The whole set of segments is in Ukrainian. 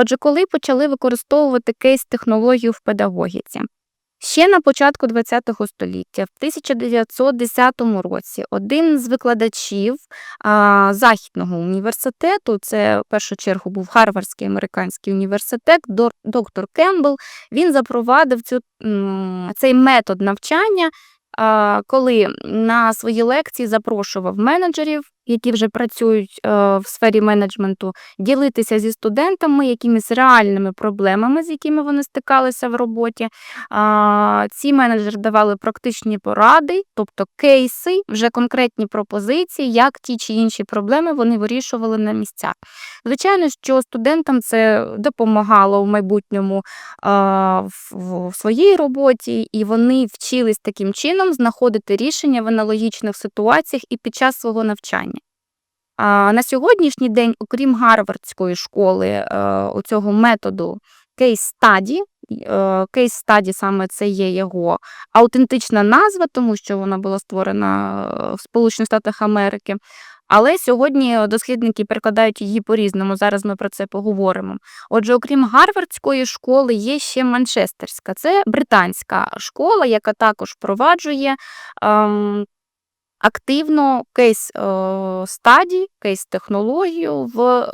Отже, коли почали використовувати кейс-технологію в педагогіці? Ще на початку ХХ століття, в 1910 році, один з викладачів а, Західного університету, це в першу чергу був Гарвардський американський університет, доктор Кембл, він запровадив цю, цей метод навчання, а, коли на свої лекції запрошував менеджерів, які вже працюють е, в сфері менеджменту, ділитися зі студентами якимись реальними проблемами, з якими вони стикалися в роботі. Ці менеджери давали практичні поради, тобто кейси, вже конкретні пропозиції, як ті чи інші проблеми вони вирішували на місцях. Звичайно, що студентам це допомагало в майбутньому в своїй роботі, і вони вчились таким чином знаходити рішення в аналогічних ситуаціях і під час свого навчання. А, на сьогоднішній день, окрім Гарвардської школи, е, цього методу кейс стаді, кейс стаді саме це є його аутентична назва, тому що вона була створена е, в Сполучених Штатах Америки. Але сьогодні дослідники перекладають її по-різному. Зараз ми про це поговоримо. Отже, окрім Гарвардської школи, є ще Манчестерська. Це британська школа, яка також впроваджує ем, активно кейс е, стаді, кейс технологію в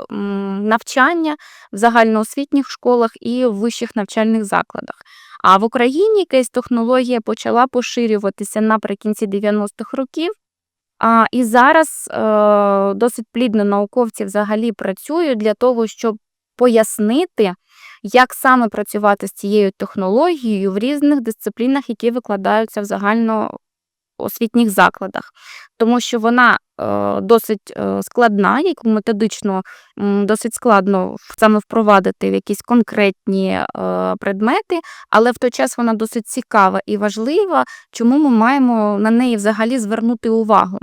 навчання в загальноосвітніх школах і в вищих навчальних закладах. А в Україні кейс технологія почала поширюватися наприкінці 90-х років. А, і зараз е, досить плідно науковці взагалі працюють для того, щоб пояснити, як саме працювати з цією технологією в різних дисциплінах, які викладаються в загальноосвітніх закладах. Тому що вона е, досить е, складна, яку методично досить складно саме впровадити в якісь конкретні е, предмети, але в той час вона досить цікава і важлива, чому ми маємо на неї взагалі звернути увагу.